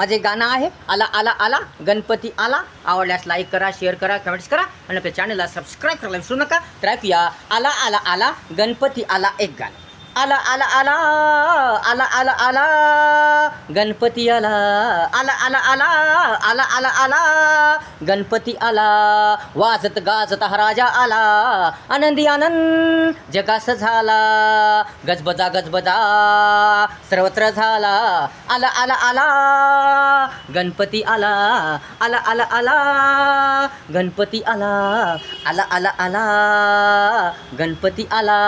माझे गाणं आहे आला आला आला गणपती आला. आवडल्यास लाईक करा शेअर करा कमेंट्स करा. आणि आपल्या चॅनलला सबस्क्राईब करायला विसरू नका. तर ऐकूया आला आला आला गणपती आला एक गाणं. आला आला आला आला आला आला गणपती आला आला आला आला आला आला आला गणपती आला वाजत गाजत हा राजा आला आनंदी आनंद जगास झाला गजबजा गजबजा सर्वत्र झाला आला आला आला गणपती आला आला आला आला गणपती आला आला आला आला गणपती आला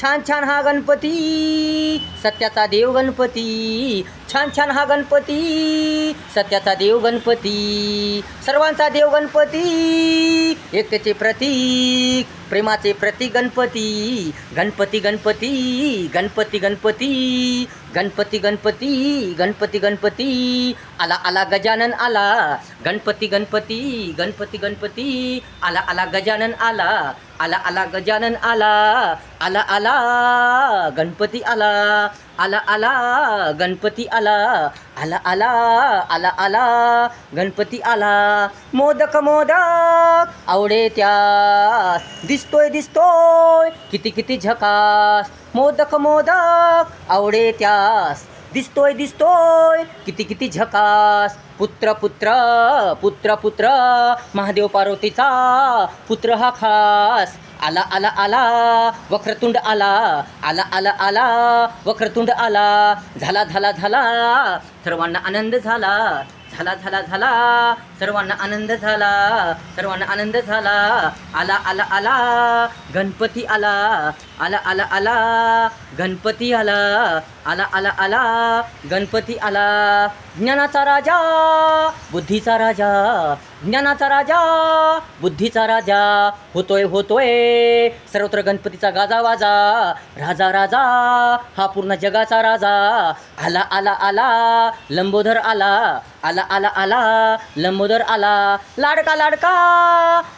छान छान हा गणपती सत्याचा देव गणपती छान छान हा गणपती सत्याचा देव गणपती सर्वांचा देव गणपती एकतेचे प्रतीक प्रेमाचे प्रतीक गणपती गणपती गणपती गणपती गणपती गणपती गणपती गणपती गणपती आला आला गजानन आला. गणपती गणपती गणपती गणपती आला आला गजानन आला. आला आला गजानन आला. आला आला गणपती आला. आला आला गणपती आला. आला आला आला आला गणपती आला. मोदक मोदक आवडे त्या दिसतोय दिसतोय किती किती झकास. मोदक मोदक आवडे त्यास. दिसतोय दिसतोय किती किती झकास. पुत्र पुत्र पुत्र पुत्र महादेव पार्वतीचा पुत्र हा खास. आला आला आला वक्रतुंड आला. आला आला आला वक्रतुंड आला. झाला झाला झाला सर्वांना आनंद झाला. झाला झाला झाला सर्वांना आनंद झाला. सर्वांना आनंद झाला. आला आला आला गणपती आला. आला आला आला. गणपती आला आला आला आला. गणपती आला. ज्ञानाचा राजा बुद्धीचा राजा. ज्ञानाचा राजा बुद्धीचा राजा. होतोय होतोय. सर्वत्र गणपतीचा गाजा वाजा राजा राजा. हा पूर्ण जगाचा राजा. आला आला आला. लंबोदर आला. आला आला आला. लंबोदर आला. लाडका लाडका.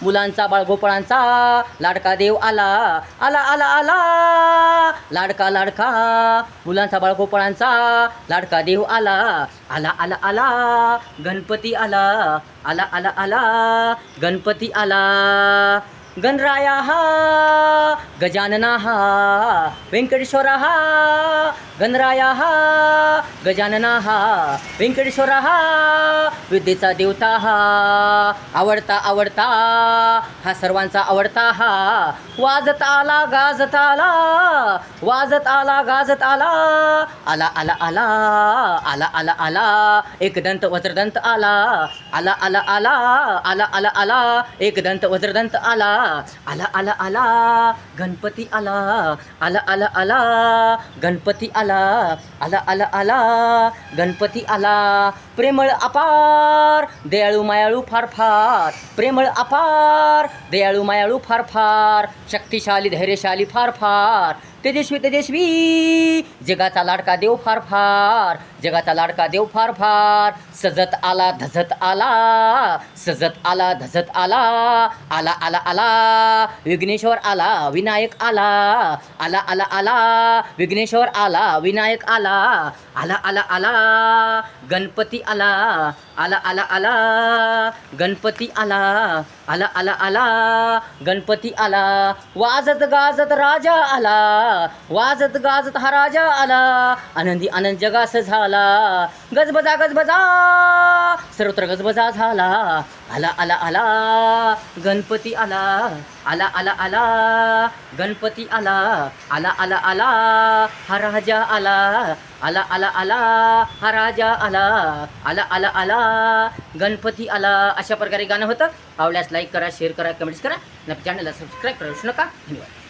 मुलांचा बाळगोपाळांचा. लाडका देव आला. आला आला आला. लाडका लाडका मुलांचा बाळगोपळांचा लाडका देव आला आला आला आला गणपती आला आला आला आला गणपती आला. गणरायाः गजाननाः वेङ्कटेश्वरः गणरायाः व्यंकटेश्वरा हा व्यंकटेश्वरा हा विद्येचा देवता हा आवडता आवडता हा सर्वांचा आवडता हा वाजत आला गाजत आला वाजत आला गाजत आला आला आला आला आला आला आला एकदंत वज्रदंत आला आला आला आला आला आला आला एकदंत वज्रदंत आला आला आला आला गणपती आला आला आला आला गणपती आला आला आला आला गणपती आला. प्रेमळ अपार दयाळू मायाळू फार फार. प्रेमळ अपार दयाळू मायाळू फार फार. शक्तिशाली धैर्यशाली फार फार. तेजस्वी तेजस्वी जगाचा लाडका देव फार फार जगाचा लाडका देव फार फार सजत आला धजत आला सजत आला धजत आला आला आला आला विघ्नेश्वर आला विनायक आला आला आला आला विघ्नेश्वर आला विनायक आला आला आला आला गणपती आला आला आला आला गणपती आला आला आला आला गणपती आला वाजत गाजत राजा आला वाजत गाजत हा राजा आला. आनंदी आनंद जगास झाला. गजबजा गजबजा सर्वत्र गजबजा झाला. आला आला आला. गणपती आला. आला आला आला. गणपती आला. आला आला आला. हा राजा आला. आला आला आला. हा राजा आला. आला आला आला. गणपती आला. अशा प्रकारे गाणं होतं. आवडल्यास लाईक करा शेअर करा कमेंट्स करा. आणि चॅनलला सबस्क्राईब करा नका. धन्यवाद.